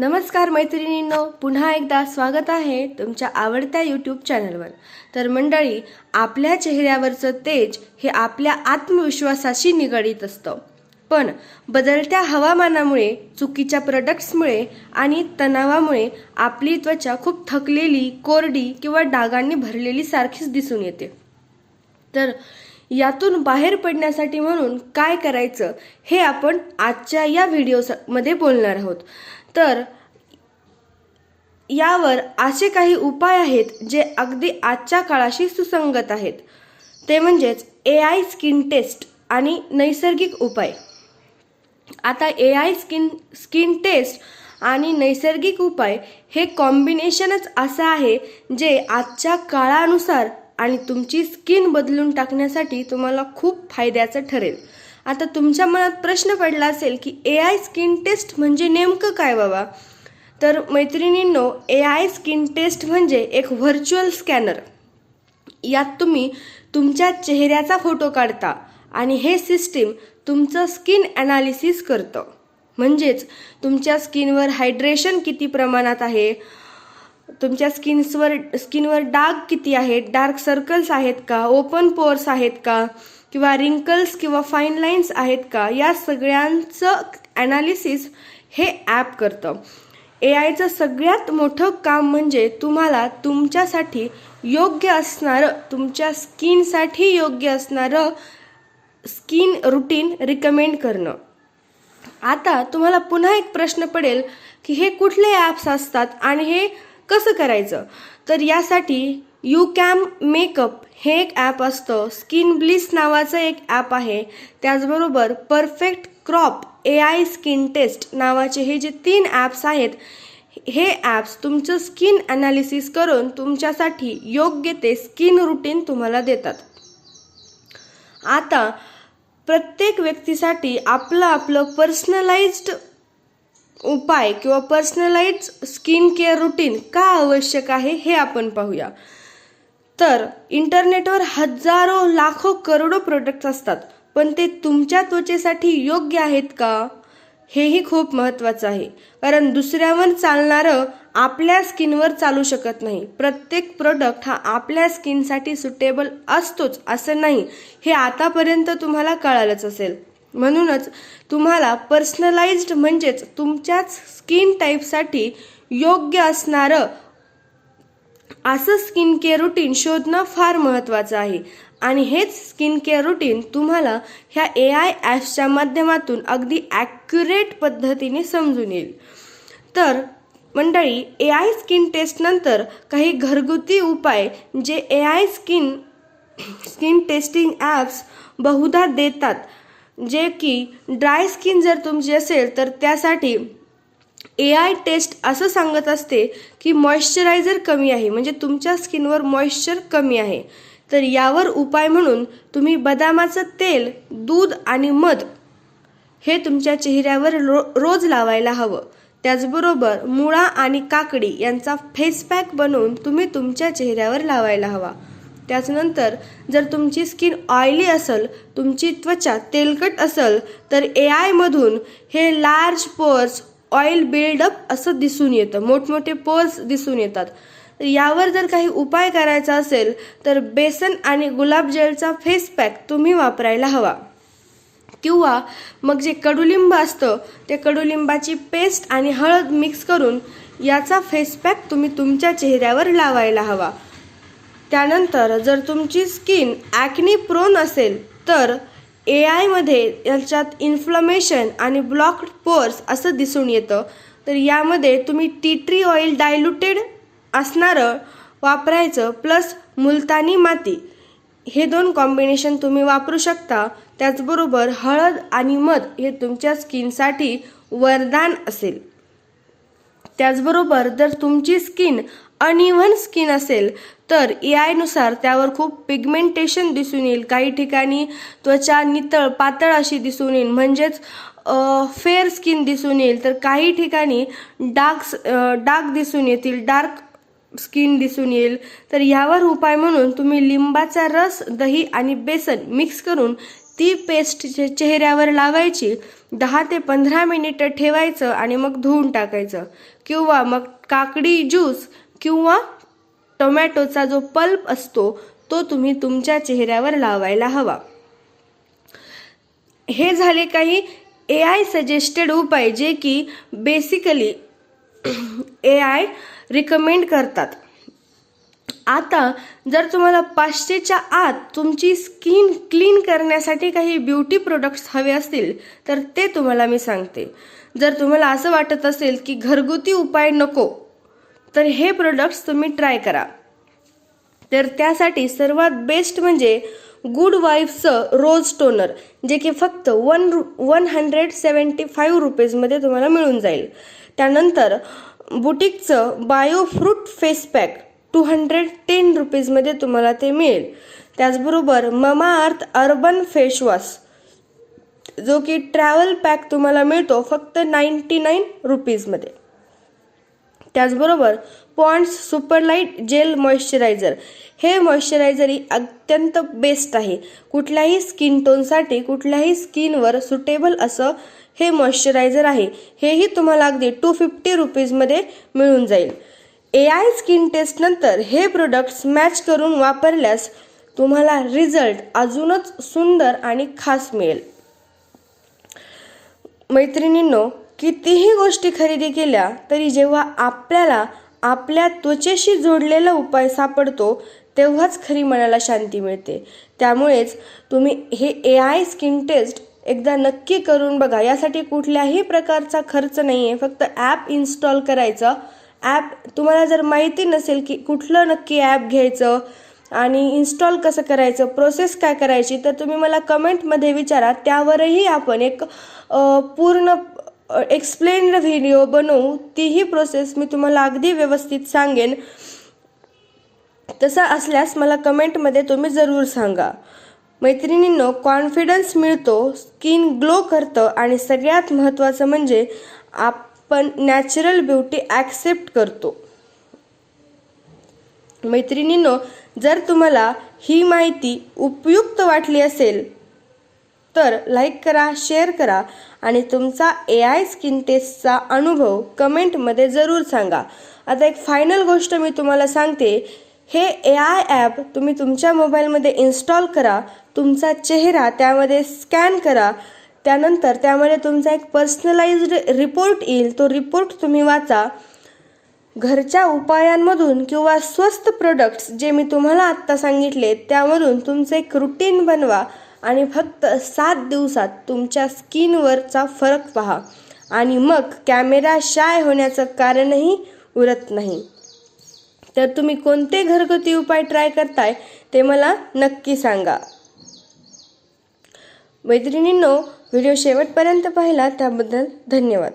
नमस्कार मैत्रिणींनो पुन्हा एकदा स्वागत आहे तुमच्या आवडत्या यूट्यूब चॅनलवर तर मंडळी आपल्या चेहऱ्यावरचं तेज हे आपल्या आत्मविश्वासाशी निगडीत असतं. पण बदलत्या हवामानामुळे चुकीच्या प्रोडक्ट्समुळे आणि तणावामुळे आपली त्वचा खूप थकलेली कोरडी किंवा डागांनी भरलेली सारखीच दिसून येते. तर यातून बाहेर पडण्यासाठी म्हणून काय करायचं हे आपण आजच्या या व्हिडिओमध्ये बोलणार आहोत. तर यावर असे काही उपाय आहेत जे अगदी आजच्या काळाशी सुसंगत आहेत. ते म्हणजेच ए आय स्किन टेस्ट आणि नैसर्गिक उपाय. आता A I skin skin test आणि नैसर्गिक उपाय हे कॉम्बिनेशनच असं आहे जे आजच्या काळानुसार आणि तुमची स्किन बदलून टाकण्यासाठी तुम्हाला खूप फायद्याचं ठरेल. आता तुमच्या मनात प्रश्न पडला असेल की ए आय स्किन टेस्ट म्हणजे नेमकं काय बाबा? तर मैत्रिणींनो ए आय स्किन टेस्ट म्हणजे एक व्हर्च्युअल स्कॅनर यात तुम्ही तुमच्या चेहऱ्याचा फोटो काढता आणि हे सिस्टीम तुमचं स्किन ॲनालिसिस करतं. म्हणजेच तुमच्या स्किनवर हायड्रेशन किती प्रमाणात आहे? तुमच्या स्किन्सवर स्किनवर डाग किती आहेत? डार्क सर्कल्स आहेत का? ओपन पोर्स आहेत का? किंवा रिंकल्स किंवा फाईन लाईन्स आहेत का या सगळ्यांचं ॲनालिसिस हे ॲप करतं. ए आयचं सगळ्यात मोठं काम म्हणजे तुम्हाला तुमच्यासाठी योग्य असणारं तुमच्या स्किनसाठी योग्य असणारं स्किन रुटीन रिकमेंड करणं. आता तुम्हाला पुन्हा एक प्रश्न पडेल की हे कुठले ॲप्स असतात आणि हे कसं करायचं? तर यासाठी यू कॅम मेकअप हे एक ॲप असतं. स्किन ब्लिस नावाचं एक ॲप आहे. त्याचबरोबर perfect Corp A I skin test नावाचे हे जे तीन ॲप्स आहेत हे ॲप्स तुमचं स्किन ॲनालिसिस करून तुमच्यासाठी योग्य ते स्किन रुटीन तुम्हाला देतात. आता प्रत्येक व्यक्तीसाठी आपलं आपलं पर्सनलाइज्ड उपाय किंवा पर्सनलाइज स्किन केअर रुटीन का आवश्यक आहे हे आपण पाहूया. तर इंटरनेटवर हजारो लाखो करोडो प्रोडक्ट्स असतात पण ते तुमच्या त्वचेसाठी योग्य आहेत का? हेही खूप महत्त्वाचं आहे. कारण दुसऱ्यावर चालणारं आपल्या स्किनवर चालू शकत नाही. प्रत्येक प्रोडक्ट हा आपल्या स्किनसाठी सुटेबल असतोच असं नाही. हे आतापर्यंत तुम्हाला कळालंच असेल. म्हणूनच तुम्हाला पर्सनलाइज्ड म्हणजेच तुमच्याच स्किन टाईपसाठी योग्य असणारं असं स्किन केअर रुटीन शोधणं फार महत्त्वाचं आहे. आणि हेच स्किन केअर रुटीन तुम्हाला ह्या ए आय ॲप्सच्या माध्यमातून अगदी ॲक्युरेट पद्धतीने समजून येईल. तर मंडळी ए आय स्किन टेस्टनंतर काही घरगुती उपाय जे A I skin skin testing apps बहुधा देतात. जे की ड्राय स्किन जर तुमची असेल तर त्यासाठी ए आय टेस्ट असं सांगत असते की मॉइश्चरायझर कमी आहे. म्हणजे तुमच्या स्किनवर मॉइश्चर कमी आहे. तर यावर उपाय म्हणून तुम्ही बदामाचं तेल दूध आणि मध हे तुमच्या चेहऱ्यावर रो रोज लावायला हवं. त्याचबरोबर मुळा आणि काकडी यांचा फेस पॅक बनवून तुम्ही तुमच्या चेहऱ्यावर लावायला हवा. त्याचनंतर जर तुमची स्किन ऑइली असेल तुमची त्वचा तेलकट असेल तर ए आयमधून हे लार्ज पोर्स ऑइल बिल्डअप असं दिसून येतं. मोठमोठे पोर्स दिसून येतात. तर यावर जर काही उपाय करायचा असेल तर बेसन आणि गुलाब जेलचा फेस पॅक तुम्ही वापरायला हवा. किंवा मग जे कडुलिंब असतं ते कडुलिंबाची पेस्ट आणि हळद मिक्स करून याचा फेस पॅक तुम्ही तुमच्या चेहऱ्यावर लावायला हवा. त्यानंतर जर तुमची स्किन ॲक्नी प्रोन असेल तर ए आयमध्ये याच्यात इन्फ्लमेशन आणि ब्लॉक्ड पोर्स असं दिसून येतं. तर यामध्ये तुम्ही टी ट्री ऑइल डायल्युटेड असणारं वापरायचं प्लस मुलतानी माती. हे दोन कॉम्बिनेशन तुम्ही वापरू शकता. त्याचबरोबर हळद आणि मध हे तुमच्या स्किनसाठी वरदान असेल. त्याचबरोबर जर तुमची स्किन अनइव्हन स्किन असेल तर ए आयनुसार त्यावर खूप पिगमेंटेशन दिसून येईल. काही ठिकाणी त्वचा नितळ पातळ अशी दिसून येईल. म्हणजेच फेअर स्किन दिसून येईल. तर काही ठिकाणी डार्क डार्क दिसून येतील. डार्क स्किन दिसून येईल. तर यावर उपाय म्हणून तुम्ही लिंबाचा रस दही आणि बेसन मिक्स करून ती पेस्ट चेहऱ्यावर लावायची दहा ते पंधरा मिनिटं ठेवायचं आणि मग धुवून टाकायचं. किंवा मग काकडी ज्यूस किंवा टोमॅटोचा जो पल्प असतो तो तुम्ही तुमच्या चेहऱ्यावर लावायला हवा. हे झाले काही ए आय सजेस्टेड उपाय जे की बेसिकली ए आय रिकमेंड करतात. आता जर तुम्हाला पाचशेच्या आत तुमची स्किन क्लीन करण्यासाठी काही ब्युटी प्रोडक्ट्स हवे असतील तर ते तुम्हाला मी सांगते. जर तुम्हाला असं वाटत असेल की घरगुती उपाय नको तर हे प्रोडक्ट्स तुम्ही ट्राय करा. तर त्यासाठी सर्वात बेस्ट म्हणजे गुड वाईफचं रोज टोनर जे की फक्त वन रु वन हंड्रेड सेवन्टी फाईव्ह रुपीजमध्ये तुम्हाला मिळून जाईल. त्यानंतर बुटिकचं bio fruit face pack two hundred ten रुपीजमध्ये तुम्हाला ते मिळेल. त्याचबरोबर ममा अर्थ अर्बन फेशवॉश जो की ट्रॅव्हल पॅक तुम्हाला मिळतो फक्त नाईन्टी नाईन रुपीजमध्ये त्याचबरोबर Pond's super light gel moisturiser हे मॉइश्चरायझर ही अत्यंत बेस्ट आहे. कुठल्याही स्किन टोनसाठी कुठल्याही स्किनवर सुटेबल असं हे मॉइश्चरायझर आहे. हेही तुम्हाला अगदी टू फिफ्टी रुपीजमध्ये मिळून जाईल. ए आय स्किन टेस्टनंतर हे प्रोडक्ट्स मॅच करून वापरल्यास तुम्हाला रिझल्ट अजूनच सुंदर आणि खास मिळेल. मैत्रिणींनो कितीही गोष्टी खरेदी केल्या तरी जेव्हा आपल्याला आपल्या त्वचेशी जोडलेला उपाय सापडतो तेव्हाच खरी मनाला शांती मिळते. त्यामुळेच तुम्ही हे ए आय स्किन टेस्ट एकदा नक्की करून बघा. यासाठी कुठल्याही प्रकारचा खर्च नाही आहे फक्त ॲप इन्स्टॉल करायचं. ॲप तुम्हाला जर माहिती नसेल की कुठलं नक्की ॲप घ्यायचं आणि इन्स्टॉल कसं करायचं प्रोसेस काय करायची तर तुम्ही मला कमेंटमध्ये विचारा. त्यावरही आपण एक पूर्ण एक्सप्लेन व्हिडिओ बनवू. तीही प्रोसेस मी तुम्हाला अगदी व्यवस्थित सांगेन. तसं असल्यास मला कमेंटमध्ये तुम्ही जरूर सांगा. मैत्रिणींनो कॉन्फिडन्स मिळतो स्किन ग्लो करतं आणि सगळ्यात महत्त्वाचं म्हणजे आप पण नॅचरल ब्युटी ॲक्सेप्ट करतो. मैत्रिणींनो जर तुम्हाला ही माहिती उपयुक्त वाटली असेल तर लाईक करा शेअर करा आणि तुमचा ए आय स्किन टेस्टचा अनुभव कमेंटमध्ये जरूर सांगा. आता एक फायनल गोष्ट मी तुम्हाला सांगते. हे ए आय ॲप तुम्ही तुमच्या मोबाईलमध्ये इन्स्टॉल करा तुमचा चेहरा त्यामध्ये स्कॅन करा त्यानंतर त्यामध्ये तुमचा एक पर्सनलाइज्ड रिपोर्ट येईल. तो रिपोर्ट तुम्ही वाचा. घरच्या उपायांमधून किंवा स्वस्त प्रोडक्ट्स जे मी तुम्हाला आत्ता सांगितले त्यामधून तुमचं एक रुटीन बनवा आणि फक्त सात दिवसात तुमच्या स्किनवरचा फरक पहा. आणि मग कॅमेरा शाय होण्याचं कारणही उरत नाही. तर तुम्ही कोणते घरगुती उपाय ट्राय करताय ते मला नक्की सांगा. मैत्रिणींनो व्हिडिओ शेवटपर्यंत पाहिला त्याबद्दल धन्यवाद.